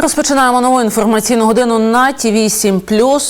Розпочинаємо нову інформаційну годину на ТІВІ 7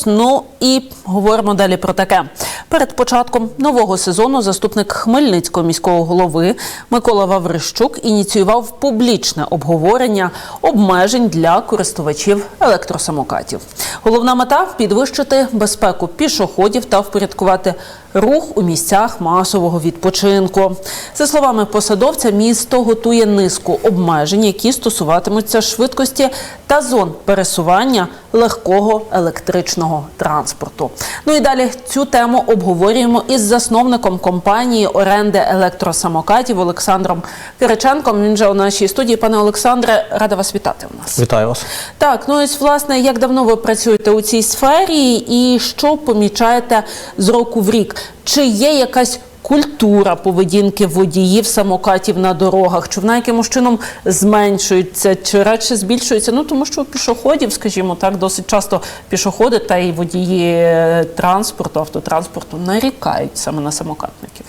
Ну і говоримо далі про таке. Перед початком нового сезону заступник Хмельницького міського голови Микола Ваврищук ініціював публічне обговорення обмежень для користувачів електросамокатів. Головна мета підвищити безпеку пішоходів та впорядкувати рух у місцях масового відпочинку. За словами посадовця, місто готує низку обмежень, які стосуватимуться швидкості та зон пересування легкого електричного транспорту. Ну і далі цю тему обговорюємо із засновником компанії оренди електросамокатів Олександром Кириченком. Він же у нашій студії. Пане Олександре, рада вас вітати у нас. Вітаю вас. Так, ну ось власне, як давно ви працюєте у цій сфері, і що помічаєте з року в рік? Чи є якась культура поведінки водіїв самокатів на дорогах? Чи вона якимось чином зменшується, чи радше збільшується? Ну тому що пішоходів, скажімо так, досить часто пішоходи та й водії е, транспорту, автотранспорту нарікають саме на самокатників.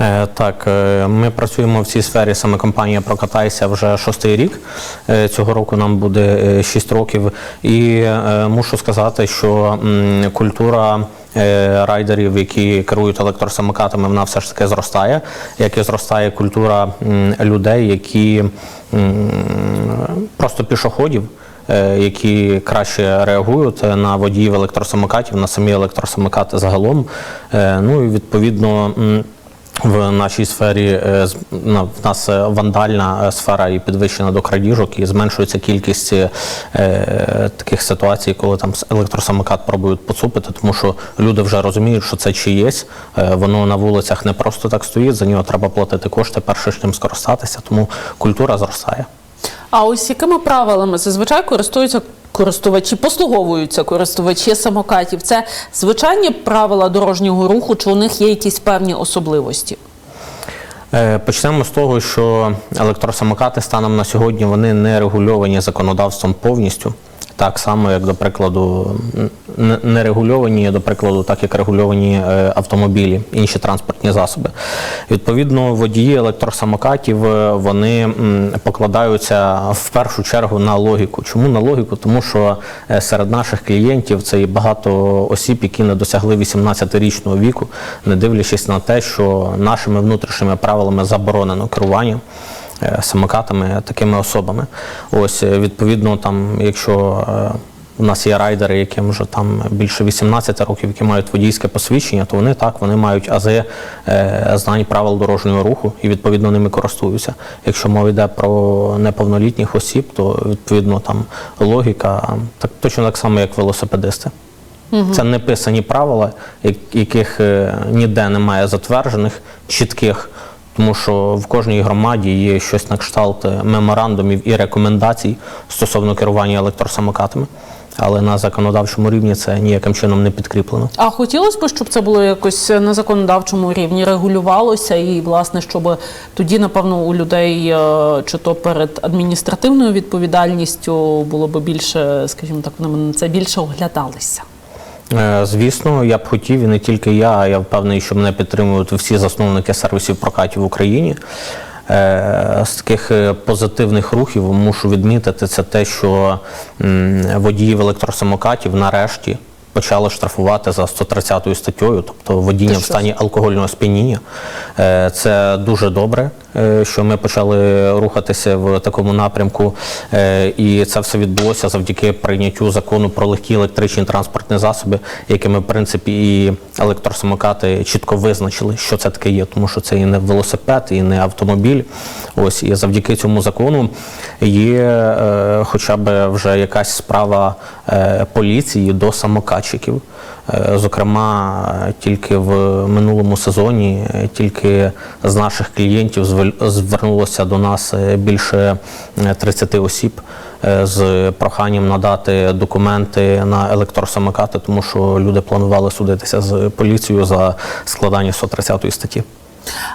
Е, Так, е, ми працюємо в цій сфері саме компанія Прокатайся вже шостий рік. Цього року нам буде шість років. І мушу сказати, що культура райдерів, які керують електросамокатами, вона все ж таки зростає. Як і зростає культура людей, які просто пішоходів. е, Які краще реагують на водіїв електросамокатів, на самі електросамокати загалом. Е, Ну і відповідно в нашій сфері е, в нас е, вандальна е, сфера і підвищена до крадіжок, і зменшується кількість таких ситуацій, коли там електросамокат пробують поцупити, тому що люди вже розуміють, що це чиєсь, воно на вулицях не просто так стоїть, за нього треба платити кошти, перше ж ним скористатися, тому культура зростає. А ось якими правилами зазвичай користуються користувачі, послуговуються користувачі самокатів? Це звичайні правила дорожнього руху, чи у них є якісь певні особливості? Е, Почнемо з того, що електросамокати станом на сьогодні вони не регульовані законодавством повністю. Так само, як, до прикладу, не- регульовані, до прикладу, так як регульовані е, автомобілі, інші транспортні засоби. Відповідно, водії електросамокатів е, вони покладаються в першу чергу на логіку. Чому на логіку? Тому що е, серед наших клієнтів це і багато осіб, які не досягли 18-річного віку, не дивлячись на те, що нашими внутрішніми правилами заборонено керування самокатами такими особами. Ось е, відповідно, там, якщо е, у нас є райдери, яким вже там більше 18 років, які мають водійське посвідчення, то вони так вони мають ази е, знань правил дорожнього руху і відповідно ними користуються. Якщо мова йде про неповнолітніх осіб, то відповідно там логіка так точно так само, як велосипедисти. Це не писані правила, яких е, ніде немає затверджених, чітких, тому що в кожній громаді є щось на кшталт е, меморандумів і рекомендацій стосовно керування електросамокатами. Але на законодавчому рівні це ніяким чином не підкріплено. А хотілося б, щоб це було якось на законодавчому рівні регулювалося, і власне, щоб тоді, напевно, у людей е, чи то перед адміністративною відповідальністю було б більше, скажімо так, вони на це більше оглядалися. Е, Звісно, я б хотів, і не тільки я, а я впевнений, що мене підтримують всі засновники сервісів прокатів в Україні. Е, З таких е, позитивних рухів мушу відмітити це те, що водіїв електросамокатів нарешті почали штрафувати за 130 статтею, тобто водіння Ти в стані алкогольного сп'яніння. Е, Це дуже добре, е, що ми почали рухатися в такому напрямку. Е, І це все відбулося завдяки прийняттю закону про легкі електричні транспортні засоби, якими, в принципі, і електросамокати чітко визначили, що це таке є, тому що це і не велосипед, і не автомобіль. Ось і завдяки цьому закону є хоча б вже якась справа поліції до самокатчиків. Е, Зокрема, тільки в минулому сезоні е, тільки з наших клієнтів звернулося до нас е, більше е, 30 осіб з проханням надати документи на електросамокати, тому що люди планували судитися з поліцією за складання 130 статті.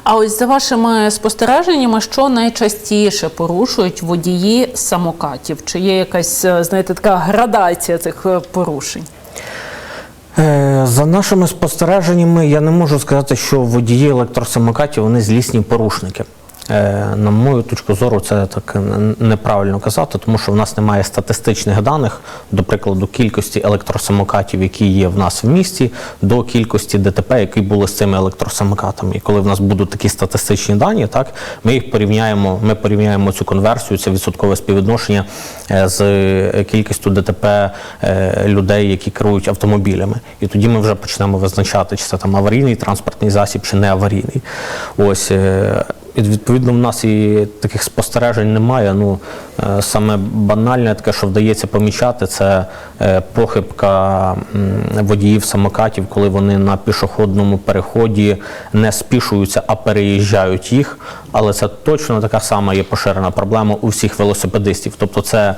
А ось за вашими спостереженнями, що найчастіше порушують водії самокатів? Чи є якась, знаєте, така градація цих порушень? Е, За нашими спостереженнями, я не можу сказати, що водії електросамокатів вони злісні порушники. Е, На мою точку зору, це так неправильно казати, тому що в нас немає статистичних даних, до прикладу, кількості електросамокатів, які є в нас в місті, до кількості ДТП, які були з цими електросамокатами. І коли в нас будуть такі статистичні дані, так ми їх порівняємо. Ми порівняємо цю конверсію, це відсоткове співвідношення е, з кількістю ДТП е, людей, які керують автомобілями. І тоді ми вже почнемо визначати, чи це там аварійний транспортний засіб, чи не аварійний. Ось. Відповідно в нас і таких спостережень немає. Ну е, саме банальне, таке, що вдається помічати, це е, похибка водіїв самокатів, коли вони на пішохідному переході не спішуються, а переїжджають їх. Але це точно така сама є поширена проблема у всіх велосипедистів. Тобто, це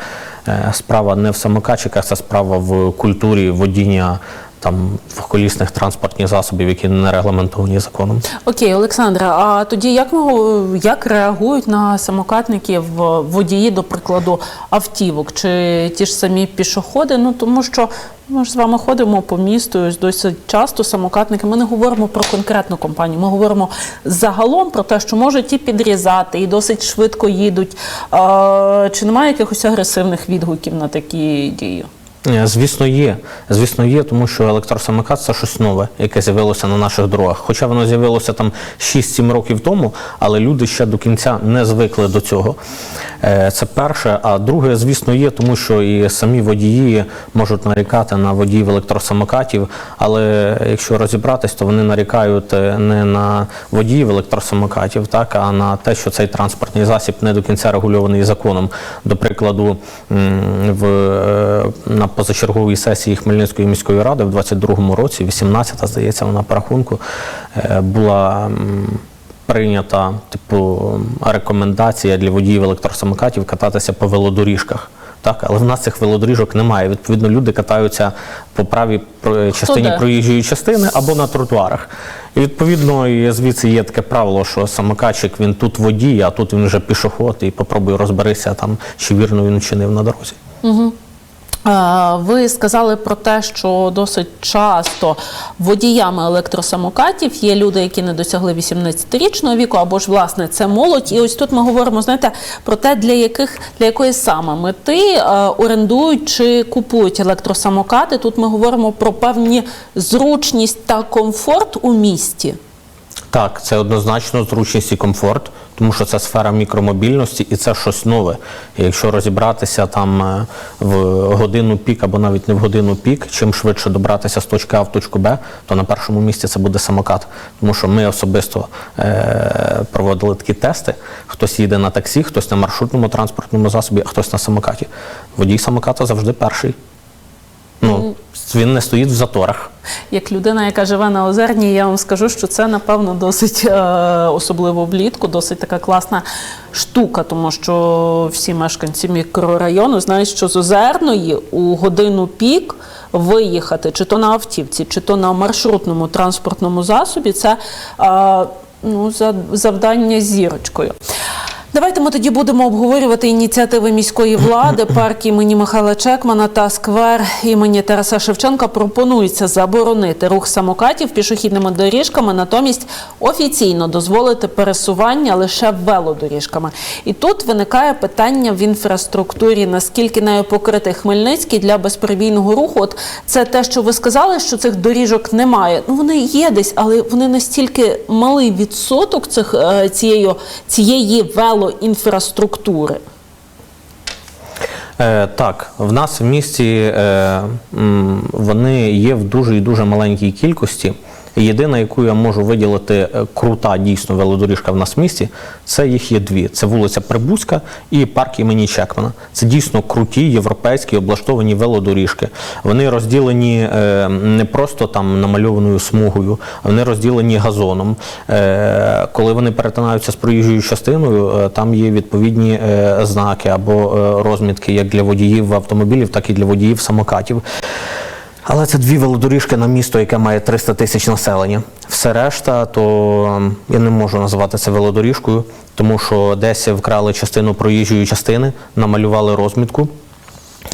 е, справа не в самокатчиках, це справа в культурі водіння там двохколісних транспортних засобів, які не регламентовані законом. Окей, Олександра, а тоді як як реагують на самокатників водії, до прикладу, автівок чи ті ж самі пішоходи? Ну тому що ми ж з вами ходимо по місту, ось досить часто самокатники. Ми не говоримо про конкретну компанію, ми говоримо загалом про те, що можуть і підрізати, і досить швидко їдуть. А, чи немає якихось агресивних відгуків на такі дії? Е, Звісно, є. Звісно, є, тому що електросамокат це щось нове, яке з'явилося на наших дорогах. Хоча воно з'явилося там 6-7 років тому, але люди ще до кінця не звикли до цього. Е, Це перше. А друге, звісно, є, тому що і самі водії можуть нарікати на водіїв електросамокатів. Але якщо розібратись, то вони нарікають е, не на водіїв електросамокатів, так, а на те, що цей транспортний засіб не до кінця регульований законом. До прикладу, в, е, на позачерговій сесії Хмельницької міської ради в 22-му році, 18-та, здається, вона по рахунку, була прийнята типу рекомендація для водіїв електросамокатів кататися по велодоріжках. Так, але в нас цих велодоріжок немає. Відповідно, люди катаються по правій частині проїжджої частини або на тротуарах. І відповідно, і звідси є таке правило, що самокатчик він тут водій, а тут він вже пішоход, і попробуй розберися там, чи вірно він вчинив на дорозі. А, Ви сказали про те, що досить часто водіями електросамокатів є люди, які не досягли 18-річного віку, або ж власне це молодь. І ось тут ми говоримо, знаєте, про те, для яких для якої саме мети е, орендують чи купують електросамокати. Тут ми говоримо про певні зручність та комфорт у місті. Так, це однозначно зручність і комфорт, тому що це сфера мікромобільності і це щось нове. І якщо розібратися там е, в годину пік або навіть не в годину пік, чим швидше добратися з точки А в точку Б, то на першому місці це буде самокат. Тому що ми особисто е- проводили такі тести. Хтось їде на таксі, хтось на маршрутному транспортному засобі, а хтось на самокаті. Водій самоката завжди перший. Ну, він не стоїть в заторах. Як людина, яка живе на Озерній, я вам скажу, що це напевно досить е, особливо влітку, досить така класна штука, тому що всі мешканці мікрорайону знають, що з Озерної у годину пік виїхати чи то на автівці, чи то на маршрутному транспортному засобі це е, ну, за- завдання зірочкою. Давайте ми тоді будемо обговорювати ініціативи міської влади. Парк імені Михайла Чекмана та сквер імені Тараса Шевченка пропонується заборонити рух самокатів пішохідними доріжками, натомість офіційно дозволити пересування лише велодоріжками. І тут виникає питання в інфраструктурі, наскільки нею покритий Хмельницький для безперебійного руху. От це те, що ви сказали, що цих доріжок немає. Ну вони є десь, але вони настільки малий відсоток цих е, цієї, цієї велоінфраструктури. Е, так, в нас в місті е, вони є в дуже і дуже маленькій кількості. Єдина, яку я можу виділити е, крута дійсно велодоріжка в нас в місті, це їх є дві: це вулиця Прибузька і парк імені Чекмана. Це дійсно круті європейські облаштовані велодоріжки. Вони розділені е, не просто там намальованою смугою, вони розділені газоном. Е, коли вони перетинаються з проїжджою частиною, там є відповідні знаки або розмітки як для водіїв автомобілів, так і для водіїв самокатів. Але це дві велодоріжки на місто, яке має 300 тисяч населення. Все решта, то ем, я не можу називати це велодоріжкою, тому що десь вкрали частину проїжджої частини, намалювали розмітку.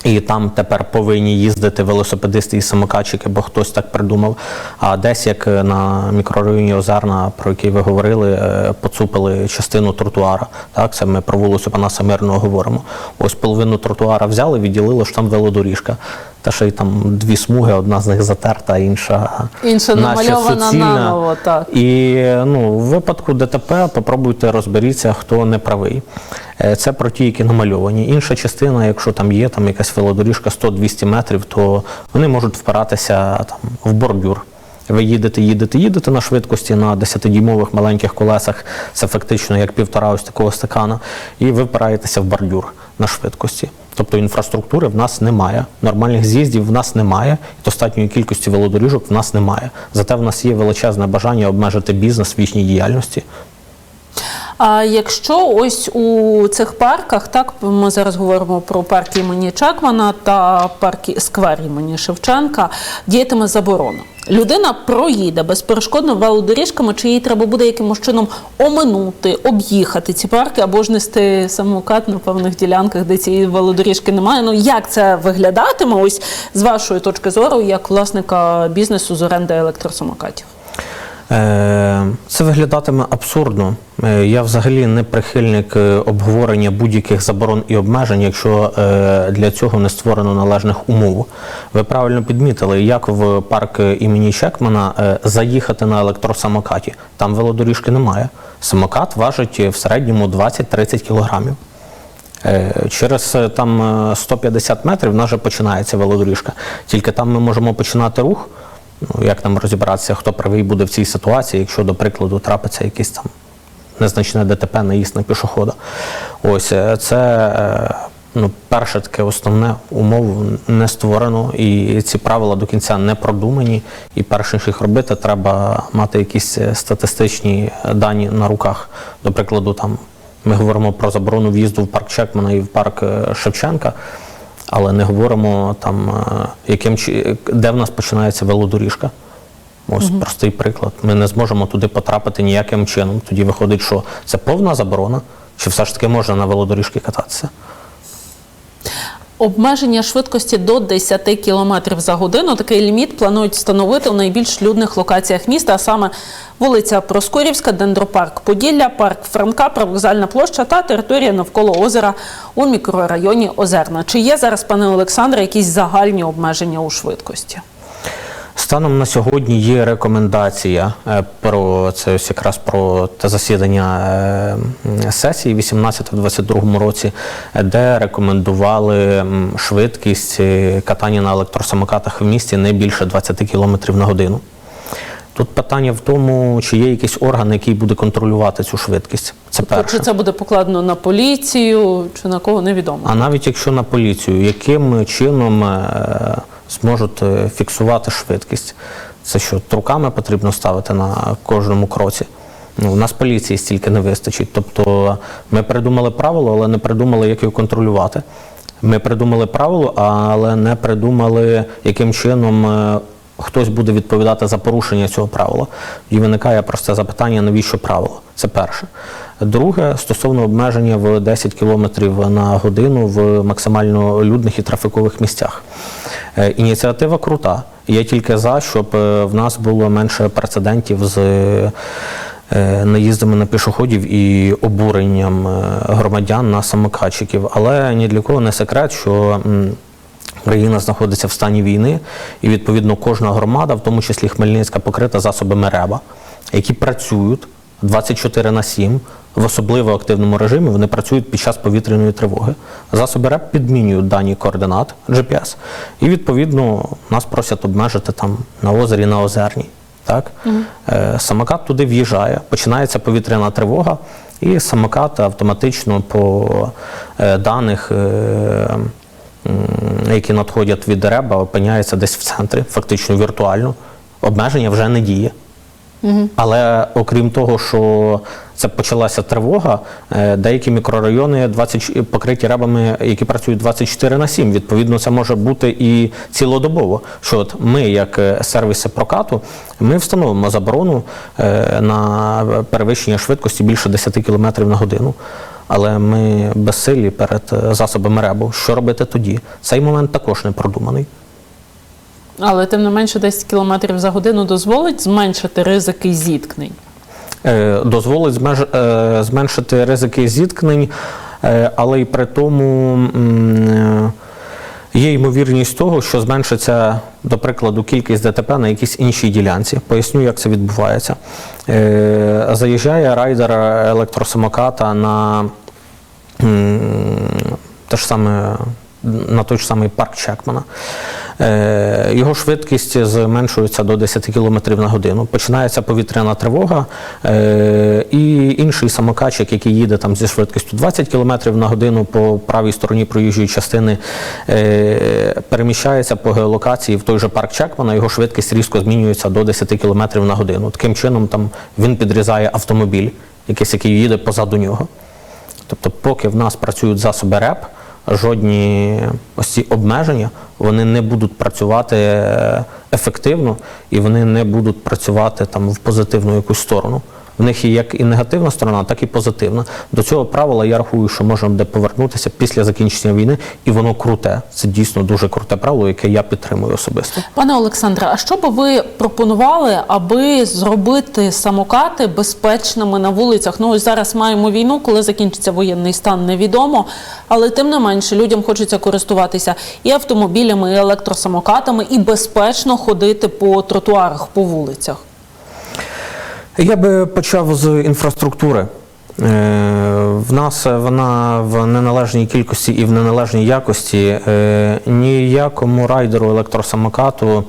І там тепер повинні їздити велосипедисти і самокатчики, бо хтось так придумав. А десь, як на мікрорайоні Озерна, про який ви говорили, е, поцупили частину тротуара. Так, це ми про вулицю Панаса Мирного говоримо. Ось половину тротуара взяли, відділили, що там велодоріжка. Та ще й там дві смуги, одна з них затерта, інша, Інша намальована суцільна. наново, так. І ну, в випадку ДТП попробуйте розберіться, хто не правий. Е, Це про ті, які намальовані. Інша частина, якщо там є там якась велодоріжка 100-200 метрів, то вони можуть впиратися там, в бордюр. Ви їдете, їдете, їдете на швидкості на 10-дюймових маленьких колесах, це фактично як півтора ось такого стакана, і ви впираєтеся в бордюр на швидкості. Тобто інфраструктури в нас немає, нормальних з'їздів в нас немає, і достатньої кількості велодоріжок в нас немає. Зате в нас є величезне бажання обмежити бізнес в їхній діяльності. А якщо ось у цих парках, так ми зараз говоримо про парк імені Чекмана та парк сквер імені Шевченка, діятиме заборона. Людина проїде безперешкодно велодоріжками, чи їй треба буде якимось чином оминути, об'їхати ці парки або ж нести самокат на певних ділянках, де цієї велодоріжки немає. Ну як це виглядатиме? Ось з вашої точки зору, як власника бізнесу з оренди електросамокатів? Е, Це виглядатиме абсурдно. Е, Я взагалі не прихильник е, обговорення будь-яких заборон і обмежень, якщо для цього не створено належних умов. Ви правильно підмітили, як в парк імені Чекмана заїхати на електросамокаті. Там велодоріжки немає. Самокат важить в середньому 20-30 кілограмів. Через там е, 150 метрів в нас вже починається велодоріжка. Тільки там ми можемо починати рух. Ну, як нам розібратися, хто правий буде в цій ситуації, якщо, до прикладу, трапиться якийсь там незначне ДТП, наїзд на пішохода. Ось е, це е, ну, перше таке основне умов не створено, і ці правила до кінця не продумані. І перш ніж їх робити, треба мати якісь е, статистичні дані на руках. До прикладу, там ми говоримо про заборону в'їзду в парк Чекмана і в парк Шевченка. Але не говоримо там, е, яким де в нас починається велодоріжка. Ось простий приклад. Ми не зможемо туди потрапити ніяким чином. Тоді виходить, що це повна заборона, чи все ж таки можна на велодоріжки кататися? Обмеження швидкості до 10 км за годину. Такий ліміт планують встановити в найбільш людних локаціях міста, а саме вулиця Проскурівська, Дендропарк Поділля, парк Франка, Привокзальна площа та територія навколо озера у мікрорайоні Озерна. Чи є зараз, пане Олександре, якісь загальні обмеження у швидкості? Станом на сьогодні є рекомендація е, про це ось якраз про те засідання е, сесії 18-22 році, де рекомендували швидкість е, катання на електросамокатах в місті не більше 20 км на годину. Тут питання в тому, чи є якийсь орган, який буде контролювати цю швидкість. Це перше. Чи це буде покладено на поліцію, чи на кого невідомо? А навіть якщо на поліцію, яким чином е, зможуть е, фіксувати швидкість? Це що, руками потрібно ставити на кожному кроці? Ну, у нас поліції стільки не вистачить. Тобто ми придумали правило, але не придумали, як його контролювати. Ми придумали правило, але не придумали, яким чином е, хтось буде відповідати за порушення цього правила. І виникає просте запитання, навіщо правило? Це перше. Друге, стосовно обмеження в 10 км на годину в максимально людних і трафікових місцях. Е, Ініціатива крута. Я тільки за, щоб е, в нас було менше прецедентів з е, наїздами на пішоходів і обуренням громадян на самокатчиків. Але ні для кого не секрет, що Країна знаходиться в стані війни, і відповідно кожна громада, в тому числі Хмельницька, покрита засобами РЕБа, які працюють 24 на 7 в особливо активному режимі. Вони працюють під час повітряної тривоги. Засоби РЕБ підмінюють дані координат GPS, і відповідно нас просять обмежити там на озері, на озерній. Так? Е, самокат туди в'їжджає, починається повітряна тривога, і самокат автоматично по е, даних. Які надходять від реба, опиняється десь в центрі, фактично віртуально. Обмеження вже не діє. Але окрім того, що це почалася тривога, е, деякі мікрорайони 20, покриті ребами, які працюють 24 на 7. Відповідно, це може бути і цілодобово. Що от ми, як е, сервіси прокату, ми встановимо заборону е, на перевищення швидкості більше 10 км на годину. Але ми безсилі перед е, засобами РЕБу. Що робити тоді? Цей момент також не продуманий. Але тим не менше 10 км за годину дозволить зменшити ризики зіткнень. Е, дозволить е, зменшити ризики зіткнень, але й при тому є ймовірність того, що зменшиться, до прикладу, кількість ДТП на якійсь іншій ділянці. Поясню, як це відбувається. Е, Заїжджає райдер електросамоката на те ж саме. На той ж самий парк Чекмана. Е, Його швидкість зменшується до 10 км на годину. Починається повітряна тривога, е, і інший самокатчик, який їде там зі швидкістю 20 км на годину по правій стороні проїжджої частини, е, переміщається по геолокації в той же парк Чекмана, його швидкість різко змінюється до 10 км на годину. Таким чином там він підрізає автомобіль, якийсь, який їде позаду нього. Тобто, поки в нас працюють засоби РЕП, жодні ось ці обмеження вони не будуть працювати е, ефективно і вони не будуть працювати там в позитивну якусь сторону. В них є як і негативна сторона, так і позитивна. До цього правила я рахую, що можна буде повернутися після закінчення війни, і воно круте. Це дійсно дуже круте правило, яке я підтримую особисто. Пане Олександре, а що би ви пропонували, аби зробити самокати безпечними на вулицях? Ну ось зараз маємо війну, коли закінчиться воєнний стан, невідомо. Але тим не менше людям хочеться користуватися і автомобілями, і електросамокатами, і безпечно ходити по тротуарах, по вулицях. Я би почав з інфраструктури. Е, В нас вона в неналежній кількості і в неналежній якості. Е, Ніякому райдеру електросамокату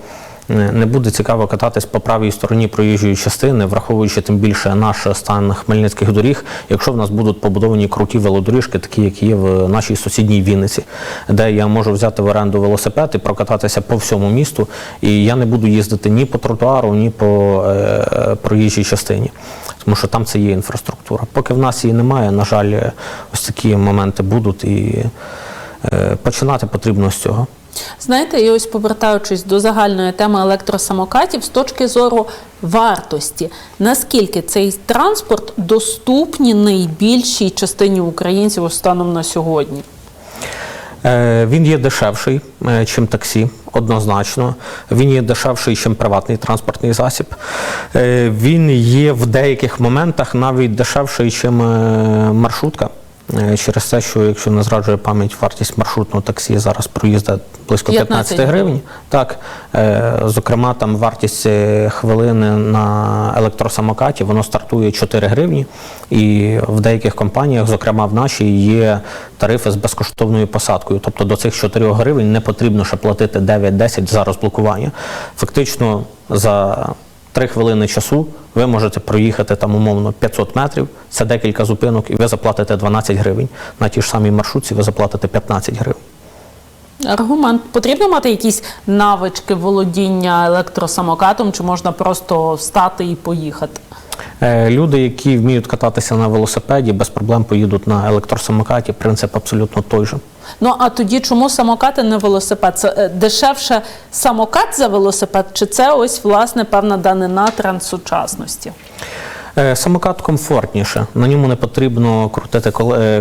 не буде цікаво кататись по правій стороні проїжджої частини, враховуючи тим більше наш стан хмельницьких доріг, якщо в нас будуть побудовані круті велодоріжки, такі як є в нашій сусідній Вінниці, де я можу взяти в оренду велосипед і прокататися по всьому місту, і я не буду їздити ні по тротуару, ні по е, проїжджій частині. Тому що там це є інфраструктура. Поки в нас її немає, на жаль, ось такі моменти будуть, і е, починати потрібно з цього. Знаєте, і ось повертаючись до загальної теми електросамокатів з точки зору вартості, наскільки цей транспорт доступні найбільшій частині українців станом на сьогодні? Е, Він є дешевший, е, чим таксі, однозначно. Він є дешевший, чим приватний транспортний засіб. Е, Він є в деяких моментах навіть дешевший, е, маршрутка. Е, Через те, що якщо не зраджує пам'ять, вартість маршрутного таксі зараз проїзда близько 15, 15 гривень. Так, е, зокрема, там вартість е, хвилини на електросамокаті воно стартує 4 гривні. І в деяких компаніях, зокрема в нашій, є тарифи з безкоштовною посадкою. Тобто до цих 4 гривень не потрібно ще платити 9-10 за розблокування. Фактично за 3 хвилини часу ви можете проїхати там умовно 500 метрів, це декілька зупинок, і ви заплатите 12 гривень. На тій ж самій маршрутці ви заплатите 15 гривень. Аргумент. Потрібно мати якісь навички володіння електросамокатом, чи можна просто встати і поїхати? Е, Люди, які вміють кататися на велосипеді, без проблем поїдуть на електросамокаті. Принцип абсолютно той же. Ну а тоді чому самокати не велосипед? Це е, дешевше самокат за велосипед, чи це ось власне певна данина транссучасності? Е, Самокат комфортніше, на ньому не потрібно крутити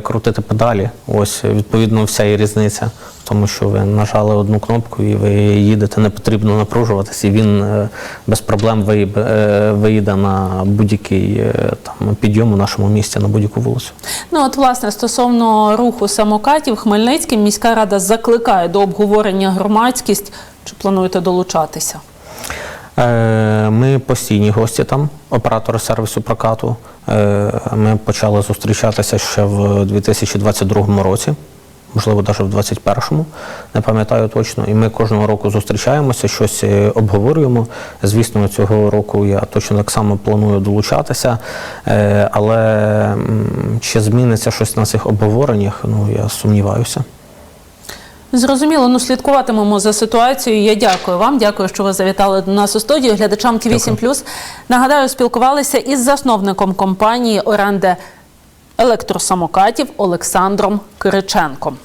крутити педалі. Ось відповідно вся і різниця. Тому що ви нажали одну кнопку і ви їдете, не потрібно напружуватися, і він е, без проблем е, виїде на будь-який е, там підйом у нашому місті, на будь-яку вулицю. Ну от власне стосовно руху самокатів, Хмельницьким міська рада закликає до обговорення громадськість. Чи плануєте долучатися? Ми постійні гості там, оператори сервісу прокату. Ми почали зустрічатися ще в 2022 році, можливо, навіть в 2021, не пам'ятаю точно. І ми кожного року зустрічаємося, щось е, обговорюємо. Звісно, цього року я точно так само планую долучатися. Е, Але чи зміниться щось на цих обговореннях, ну я сумніваюся. Зрозуміло, ну слідкуватимемо за ситуацією. Я дякую вам. Дякую, що ви завітали до нас у студію. Глядачам ТВ 7 Нагадаю, спілкувалися із засновником компанії оренди електросамокатів Олександром Кириченком.